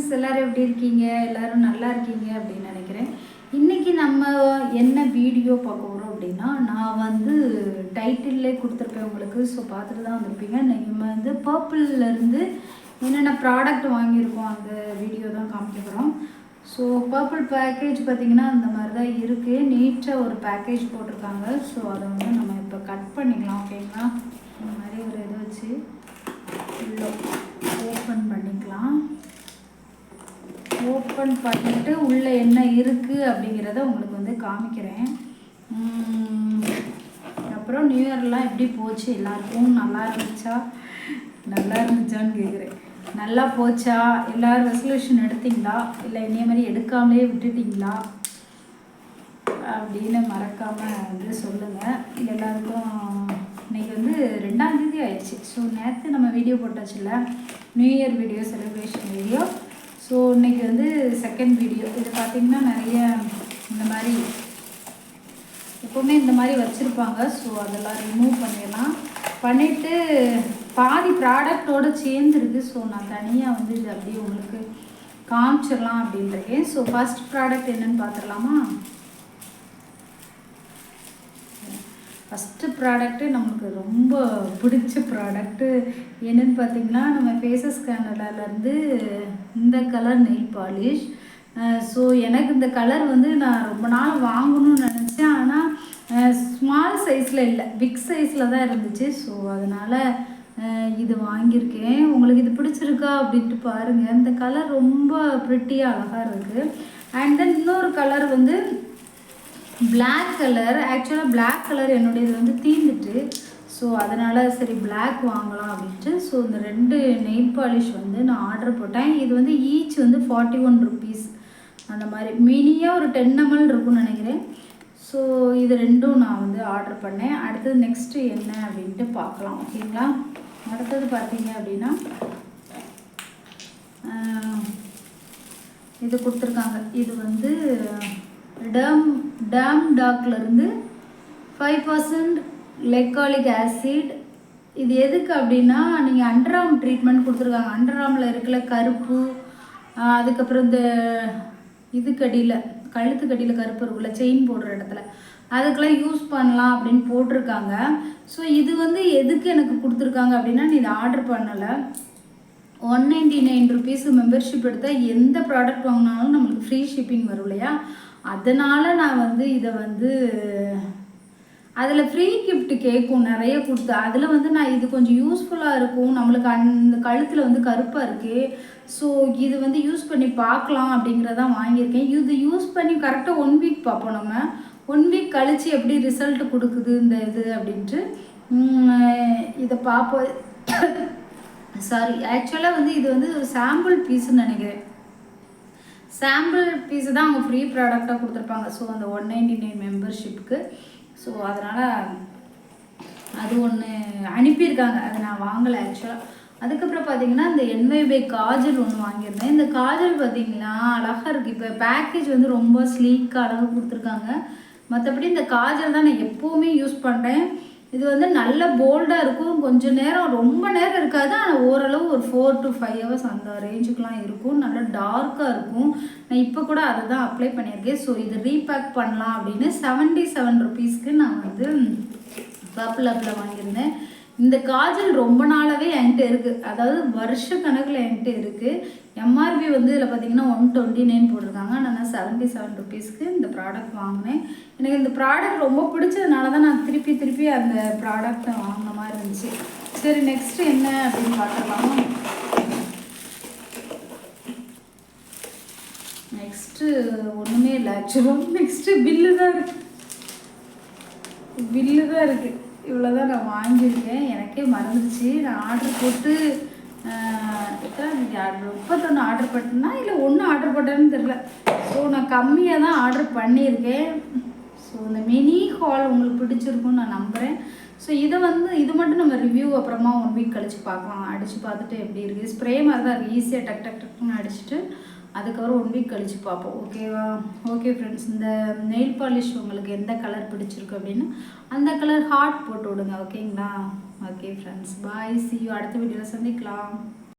Friends எல்லோரும் எப்படி இருக்கீங்க? எல்லோரும் நல்லா இருக்கீங்க அப்படின்னு நினைக்கிறேன். இன்றைக்கி நம்ம என்ன வீடியோ பார்க்க போகிறோம் அப்படின்னா நான் வந்து டைட்டில்லே கொடுத்துருப்பேன் உங்களுக்கு ஸோ பார்த்துட்டு தான் வந்திருப்பீங்க. நம்ம வந்து பர்பிள்லேருந்து என்னென்ன ப்ராடக்ட் வாங்கியிருக்கோம் அந்த வீடியோ தான் காமிக்கப்போகிறோம் ஸோ பர்பிள் பேக்கேஜ் பார்த்திங்கன்னா அந்த மாதிரி தான் இருக்குது நீட்டாக ஒரு பேக்கேஜ் போட்டிருக்காங்க. ஸோ அதை வந்து நம்ம இப்போ கட் பண்ணிக்கலாம் ஓகேங்களா இந்த மாதிரி ஒரு இது வச்சு. உள்ள ஓப்பன் பண்ணிக்கலாம் ஓப்பன் பண்ணிட்டு உள்ளே என்ன இருக்குது அப்படிங்கிறத உங்களுக்கு வந்து காமிக்கிறேன். அப்புறம் நியூ இயர்லாம் எப்படி போச்சு? எல்லாருக்கும் நல்லா இருந்துச்சா? நல்லா இருந்துச்சான்னு கேட்குறேன் நல்லா போச்சா? எல்லோரும் ரெசல்யூஷன் எடுத்தீங்களா? இல்லை இதே மாதிரி எடுக்காமலே விட்டுட்டிங்களா? அப்படின்னு மறக்காமல் வந்து சொல்லுங்கள் எல்லாருக்கும் இன்றைக்கி வந்து ரெண்டாம் தேதி ஆயிடுச்சு. ஸோ நேற்று நம்ம video போட்டாச்சுல new year video celebration video so இன்றைக்கி வந்து செகண்ட் வீடியோ இது பார்த்திங்கன்னா நிறைய இந்த மாதிரி எப்போவுமே இந்த மாதிரி வச்சுருப்பாங்க. ஸோ அதெல்லாம் ரிமூவ் பண்ணிடலாம். பண்ணிவிட்டு பாதி ப்ராடக்டோடு சேர்ந்துருக்கு. ஸோ நான் தனியாக வந்து இது அப்படியே உங்களுக்கு காமிச்சிடலாம் அப்படின்றேன் ஸோ ஃபர்ஸ்ட் ப்ராடக்ட் என்னென்னு பார்த்துடலாமா ஃபஸ்ட்டு ப்ராடக்ட்டு நம்மளுக்கு ரொம்ப பிடிச்ச ப்ராடக்ட்டு என்னென்னு பார்த்தீங்கன்னா நம்ம ஃபேஸஸ் ஸ்கேனர்லேருந்து இந்த கலர் நெயில் பாலிஷ் ஸோ எனக்கு இந்த கலர் வந்து நான் ரொம்ப நாள் வாங்கணும்னு நினச்சேன். ஆனால் ஸ்மால் சைஸில் இல்லை பிக் சைஸில் தான் இருந்துச்சு. ஸோ அதனால் இது வாங்கியிருக்கேன். உங்களுக்கு இது பிடிச்சிருக்கா அப்படின்ட்டு பாருங்கள் இந்த கலர் ரொம்ப ப்ரிட்டியாக அழகாக இருக்குது அண்ட் தென் இன்னொரு கலர் வந்து பிளாக் கலர் ஆக்சுவலாக பிளாக் கலர் என்னுடையது வந்து தீந்துட்டு ஸோ அதனால் சரி பிளாக் வாங்கலாம் அப்படின்ட்டு ஸோ இந்த ரெண்டு நெயில் பாலிஷ் வந்து நான் ஆர்டர் போட்டேன். இது வந்து ஈச் வந்து ஃபார்ட்டி ஒன் ருபீஸ் அந்த மாதிரி மினியாக ஒரு டென் எம்எல் இருக்கும்னு நினைக்கிறேன். ஸோ இது ரெண்டும் நான் வந்து ஆர்டர் பண்ணேன். அடுத்தது நெக்ஸ்ட்டு என்ன அப்படின்ட்டு பார்க்கலாம் ஓகேங்களா அடுத்தது பார்த்தீங்க அப்படின்னா இது கொடுத்துருக்காங்க. இது வந்து டேம் டேம் டாக்லேருந்து ஃபைவ் பர்சன்ட் லெக்காலிக் ஆசிட் இது எதுக்கு அப்படின்னா நீங்கள் அண்டர்ஆர்ம் ட்ரீட்மெண்ட் கொடுத்துருக்காங்க. அண்டர்ஆர்மில் இருக்கிற கருப்பு அதுக்கப்புறம் இந்த இதுக்கடியில் கழுத்துக்கடியில் கருப்பு இருக்குல்ல செயின் போடுற இடத்துல. அதுக்கெல்லாம் யூஸ் பண்ணலாம் அப்படின்னு போட்டிருக்காங்க. ஸோ இது வந்து எதுக்கு எனக்கு கொடுத்துருக்காங்க அப்படின்னா நீ இதை ஆர்டர் பண்ணலை. One ninety nine rupees membership எடுத்தால் எந்த ப்ராடக்ட் வாங்கினாலும் நம்மளுக்கு ஃப்ரீ ஷிப்பிங் வரும் இல்லையா? அதனால் நான் வந்து இதை வந்து அதில் ஃப்ரீ கிஃப்ட் கேட்கும் நிறைய கொடுத்து. அதில் வந்து நான் இது கொஞ்சம் யூஸ்ஃபுல்லாக இருக்கும். நம்மளுக்கு அந்த கழுத்தில் வந்து கருப்பாக இருக்குது ஸோ இது வந்து யூஸ் பண்ணி பார்க்கலாம் அப்படிங்கிறதான் வாங்கியிருக்கேன். இது யூஸ் பண்ணி கரெக்டாக ஒன் வீக் பார்ப்போம் நம்ம. ஒன் வீக் கழித்து எப்படி ரிசல்ட் கொடுக்குது இந்த இது அப்படின்ட்டு. இதை பார்ப்போம். சாரி ஆக்சுவலாக வந்து இது வந்து ஒரு சாம்பிள் பீஸ்ன்னு நினைக்கிறேன். சாம்பிள் பீஸ் தான் அவங்க ஃப்ரீ ப்ராடக்டாக கொடுத்துருப்பாங்க. ஸோ அந்த ஒன் நைன்டி நைன் மெம்பர்ஷிப்புக்கு ஸோ அதனால் அது ஒன்று அனுப்பியிருக்காங்க. அதை நான் வாங்கலை ஆக்சுவலாக அதுக்கப்புறம் பார்த்தீங்கன்னா இந்த என்வைபை காஜல் ஒன்று வாங்கியிருந்தேன். இந்த காஜல் பார்த்தீங்கன்னா அழகாக இருக்குது இப்போ பேக்கேஜ் வந்து ரொம்ப ஸ்லீக்காக அழகாக கொடுத்துருக்காங்க. மற்றபடி இந்த காஜல் தான் நான் எப்போவுமே யூஸ் பண்ணுறேன் இது வந்து நல்ல போல்டாக இருக்கும். கொஞ்சம் நேரம் ரொம்ப நேரம் இருக்காது. ஆனால் ஓரளவு ஒரு ஃபோர் டு ஃபைவ் ஹவர்ஸ் அந்த ரேஞ்சுக்கெலாம் இருக்கும். நல்லா டார்க்காக இருக்கும். நான் இப்போ கூட அதை தான் அப்ளை பண்ணியிருக்கேன். ஸோ இது ரீபேக் பண்ணலாம் அப்படின்னு செவன்ட்டி செவன் ருபீஸ்க்கு நான் வந்து பர்பிள் ஆப்பில் வாங்கியிருந்தேன். இந்த காஜல் ரொம்ப நாளாகவே என்கிட்ட இருக்குது அதாவது வருஷ கணக்கில் என்கிட்ட இருக்குது எம்ஆர்பி வந்து இதில் பார்த்தீங்கன்னா ஒன் டுவெண்ட்டி நைன் போட்டிருக்காங்க. நான் நான் செவன்ட்டி செவன் ருபீஸ்க்கு இந்த ப்ராடக்ட் வாங்கினேன். எனக்கு இந்த ப்ராடக்ட் ரொம்ப பிடிச்சதுனால தான் நான் திருப்பி திருப்பி அந்த ப்ராடக்ட்டை வாங்கின மாதிரி இருந்துச்சு. சரி நெக்ஸ்ட்டு என்ன அப்படின்னு பார்த்துக்கலாம் நெக்ஸ்ட்டு ஒன்றுமே இல்லை. ஆக்சுவலாக நெக்ஸ்ட்டு பில்லு தான் இருக்குது பில்லு தான் இருக்குது இவ்வளோ தான் நான் வாங்கியிருக்கேன். எனக்கே மறந்துடுச்சு நான் ஆர்டர் போட்டு எத்தனை தேதி ஆர்டர் முப்பத்தொன்று ஆர்டர் பண்ணேன்னா இல்லை ஒன்று ஆர்டர் போட்டேன்னு தெரில ஸோ நான் கம்மியாக தான் ஆர்டர் பண்ணியிருக்கேன். ஸோ இந்த மினி ஹால் உங்களுக்கு பிடிச்சிருக்கும்னு நான் நம்புகிறேன் ஸோ இதை வந்து இது மட்டும் நம்ம ரிவ்யூ அப்புறமா ஒன் வீக் கழிச்சு பார்க்கலாம். அடித்து பார்த்துட்டு எப்படி இருக்குது ஸ்ப்ரே மாதிரி தான் இருக்குது ஈஸியாக டக் டக் டக்குன்னு அடிச்சுட்டு அதுக்கப்புறம் ஒன் வீக் கழிச்சு பார்ப்போம். ஓகேவா ஓகே ஃப்ரெண்ட்ஸ் இந்த நெயில் பாலிஷ் உங்களுக்கு எந்த கலர் பிடிச்சிருக்கு அப்படின்னு அந்த கலர் ஹார்ட் போட்டு விடுங்க. ஓகேங்களா okay friends bye see you அடுத்த வீடியோவில் சந்திக்கலாம்.